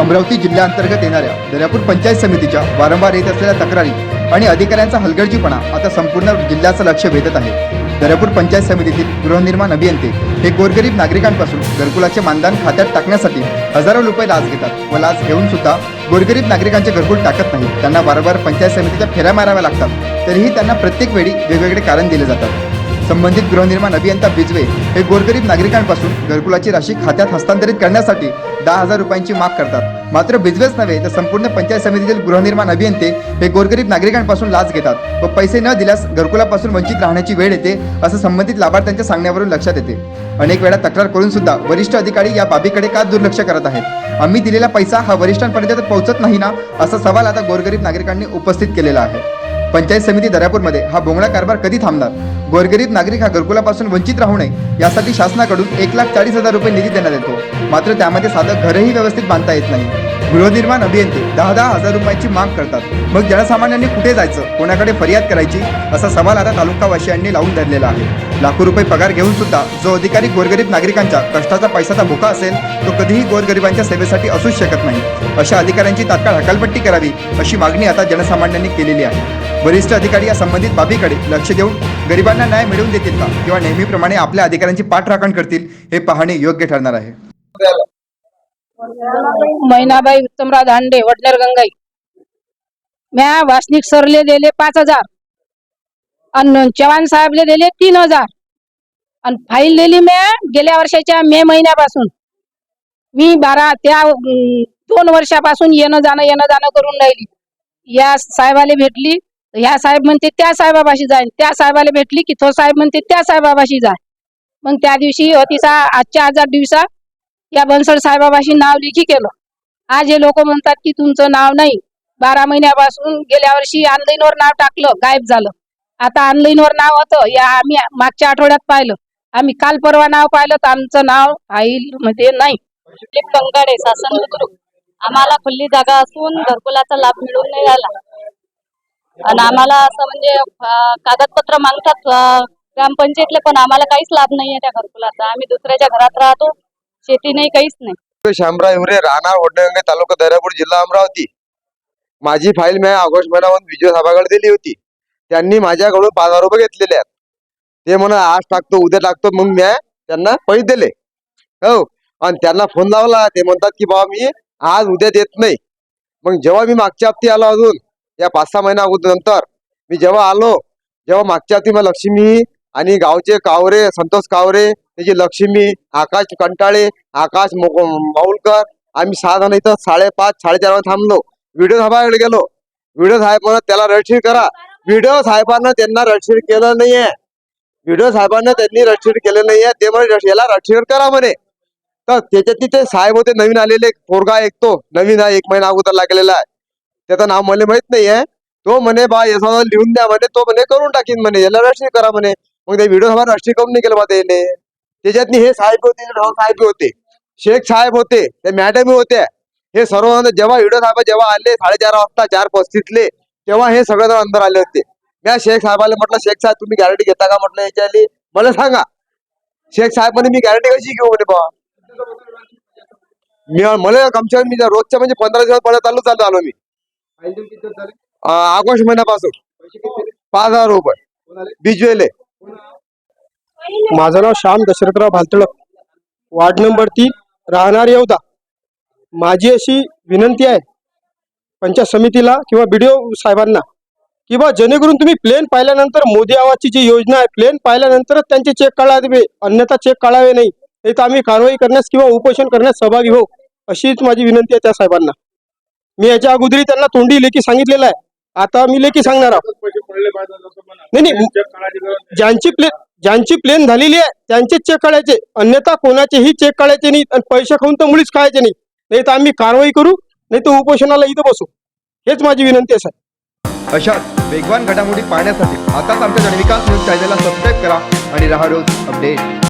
अमरावती जिल्ह्याअंतर्गत येणाऱ्या दर्यापूर पंचायत समितीच्या वारंवार येत असलेल्या तक्रारी आणि अधिकाऱ्यांचा हलगर्जीपणा आता संपूर्ण जिल्ह्याचं लक्ष वेधत आहे. दर्यापूर पंचायत समितीतील गृहनिर्माण अभियंते हे गोरगरीब नागरिकांपासून घरकुलाचे मानधन खात्यात टाकण्यासाठी हजारो रुपये लाच घेतात व लाच घेऊन सुद्धा गोरगरीब नागरिकांचे घरकुल टाकत नाही. त्यांना वारंवार पंचायत समितीच्या फेऱ्या माराव्या लागतात. तरीही त्यांना प्रत्येक वेळी वेगवेगळे कारण दिले जातात. संबंधित गृहनिर्माण अभियंता बिजवे हे गोरगरीब नागरिकांपासून घरकुलाची राशी खात्यात हस्तांतरित करण्यासाठी दहा हजार रुपयांची माग करतात. मात्र बिजवेच नव्हे तर संपूर्ण पंचायत समितीतील गृहनिर्माण अभियंते हे गोरगरीब नागरिकांपासून लाच घेतात व पैसे न दिल्यास घरकुलापासून वंचित राहण्याची वेळ येते असं संबंधित लाभार्थ्यांच्या सांगण्यावरून लक्षात येते. अनेक वेळा तक्रार करून सुद्धा वरिष्ठ अधिकारी या बाबीकडे का दुर्लक्ष करत आहेत? आम्ही दिलेला पैसा हा वरिष्ठांपर्यंत पोहोचत नाही ना असा सवाल आता गोरगरीब नागरिकांनी उपस्थित केलेला आहे. पंचायत समिती दर्यापूरमध्ये हा बोंगळा कारभार कधी थांबणार? गोरगरीब नागरिक हा घरकुलापासून वंचित राहू नये यासाठी शासनाकडून एक लाख चाळीस हजार रुपये निधी देण्यात येतो. मात्र त्यामध्ये साधं घरही व्यवस्थित बांधता येत नाही. गृहनिर्माण अभियंते दहा दहा हजार रुपयांची माग करतात. मग जनसामान्यांनी कुठे जायचं? कोणाकडे फरियाद करायची? असा सवाल आता तालुकावासियांनी लावून धरलेला आहे. लाखो रुपये पगार घेऊन सुद्धा जो अधिकारी गोरगरीब नागरिकांच्या कष्टाचा पैशाचा भुका असेल तो कधीही गोरगरिबांच्या सेवेसाठी असूच शकत नाही. अशा अधिकाऱ्यांची तात्काळ हकालपट्टी करावी अशी मागणी आता जनसामान्यांनी केलेली आहे. वरिष्ठ अधिकारी या संबंधित बाबीकडे लक्ष देऊन गरिबांना न्याय मिळवून देतील का? किंवा नेहमीप्रमाणे आपल्या अधिकाऱ्यांची पाठराखण करतील हे पाहणे योग्य ठरणार आहे. मैनाबाई उत्तमराव धांडे वडनेर गंगाई. म्या वासनिक सरले दिले पाच हजार. आणि चव्हाण साहेबले दिले तीन हजार. आणि फाईल दिली म्या गेल्या वर्षाच्या मे महिन्यापासून. मी बारा त्या दोन वर्षापासून येणं जाणं येणं जाणं करून राहिली. या साहेबाला भेटली ह्या साहेब म्हणते त्या साहेबापाशी जाईन त्या साहेबाला भेटली की तो साहेब म्हणते त्या साहेबापाशी जाय मग त्या दिवशी अतिसा आजच्या हजार दिवसा या बनसड साहेबापाशी नाव लिखी केलं. आज हे लोक म्हणतात की तुमचं नाव नाही. बारा महिन्यापासून गेल्या वर्षी ऑनलाईनवर नाव टाकलं गायब झालं. आता ऑनलाईनवर नाव होतं या आम्ही मागच्या आठवड्यात पाहिलं. आम्ही काल परवा नाव पाहिलं तर आमचं नाव आईल मध्ये नाही कंगाडे बुद्रुक आम्हाला खुल्ली जागा असून घरकुलाचा लाभ मिळून नाही राहिला. आणि आम्हाला असं म्हणजे कागदपत्र मागतात ग्रामपंचायतले पण आम्हाला काहीच लाभ नाहीये त्या घरकुलाचा. आम्ही दुसऱ्याच्या घरात राहतो. शेती नाही काहीच नाही. शामराव हिवरे राणा वडनेगंगे तालुका दर्यापूर जिल्हा अमरावती. माझी फाईल मी ऑगस्ट महिन्यामध्ये विजय साहेबाकडे दिली होती. त्यांनी माझ्याकडून पाच हजार रुपये घेतलेले आहेत. ते म्हणा आज टाकतो उद्या टाकतो मग मी त्यांना पैसे दिले. हो आणि त्यांना फोन लावला. ते म्हणतात की बाबा मी आज उद्या देत नाही. मग जेव्हा मी मागच्या हप्ती आलो अजून या पाच सहा महिन्या अगोदर नंतर मी जेव्हा आलो जेव्हा मागच्या हप्ती मला लक्ष्मी आणि गावचे कावरे संतोष कावरे त्याची लक्ष्मी आकाश कंटाळे आकाश माऊलकर आम्ही सहा जण इथं साडेपाच साडेचार वाजता थांबलो. व्हिडिओ साहेबाकडे गेलो. व्हिडिओ साहेब त्याला रडशीर करा. व्हिडिओ साहेबांना त्यांना रडशीर केलं नाहीये. व्हिडिओ साहेबांना त्यांनी रडशीर केलं नाहीये. ते म्हणे याला रडशीर करा म्हणे. तर त्याच्या ते साहेब होते नवीन आलेले. एक पोरगा ऐकतो नवीन आहे एक महिना अगोदर लागलेला आहे. त्याचं नाव मला माहीत नाहीये. तो म्हणे बा याचा लिहून द्या म्हणे. तो म्हणे करून टाकीन म्हणे. याला रडशीर करा म्हणे. मग ते व्हिडिओ साहेब रडशीर करून नाही केलं बा त्याने त्याच्यातनी हे साहेब होते राव साहेब होते शेख साहेब होते ते मॅडम होत्या. हे सर्व जेव्हा व्हिडिओ साहेब जेव्हा आले साडेचार वाजता चार पस्तीसले तेव्हा हे सगळे जण अंदर आले होते. मी शेख साहेबाला म्हटलं शेख साहेब तुम्ही गॅरंटी घेता का? म्हटलं याच्याली मला सांगा. शेख साहेब म्हणे मी गॅरंटी कशी घेऊ म्हणे बा मी मला कमच्या मी रोजच्या म्हणजे पंधरा दिवस परत चालू चालू आलो मी. ऑगस्ट महिन्यापासून. पाच हजार रुपये. बिजवेले. माझं नाव श्याम दशरथराव भालतळक वार्ड नंबर तीन राहणार येवदा माझी अशी विनंती आहे पंचायत समितीला किंवा बीडीओ साहेबांना की बा जेणेकरून तुम्ही प्लेन पाहिल्यानंतर मोदी आवाजची जी योजना आहे प्लेन पाहिल्यानंतरच त्यांचे चेक काढावे अन्यथा चेक काढावे नाही. नाही तर आम्ही कारवाई करण्यास किंवा उपोषण करण्यास सहभागी होऊ अशीच माझी विनंती आहे त्या साहेबांना. मी याच्या अगोदरी त्यांना तोंडी लेखी सांगितलेलं आहे. आता मी लेखी सांगणार आहोत. नाही नाही ज्यांची प्लेन ज्यांची प्लेन झालेली आहे त्यांचेच चेक काढायचे अन्यथा कोणाचेही चेक काढायचे नाही आणि पैसे खाऊन तर मुळीच खायचे नाही. नाही तर आम्ही कारवाई करू नाही तर उपोषणाला इथं बसू. हेच माझी विनंती आहे साहेब. अशाच वेगवान घडामोडी पाहण्यासाठी आताच आमच्या जनविकास न्यूज चॅनलला सबस्क्राईब करा आणि राहा रोज अपडेट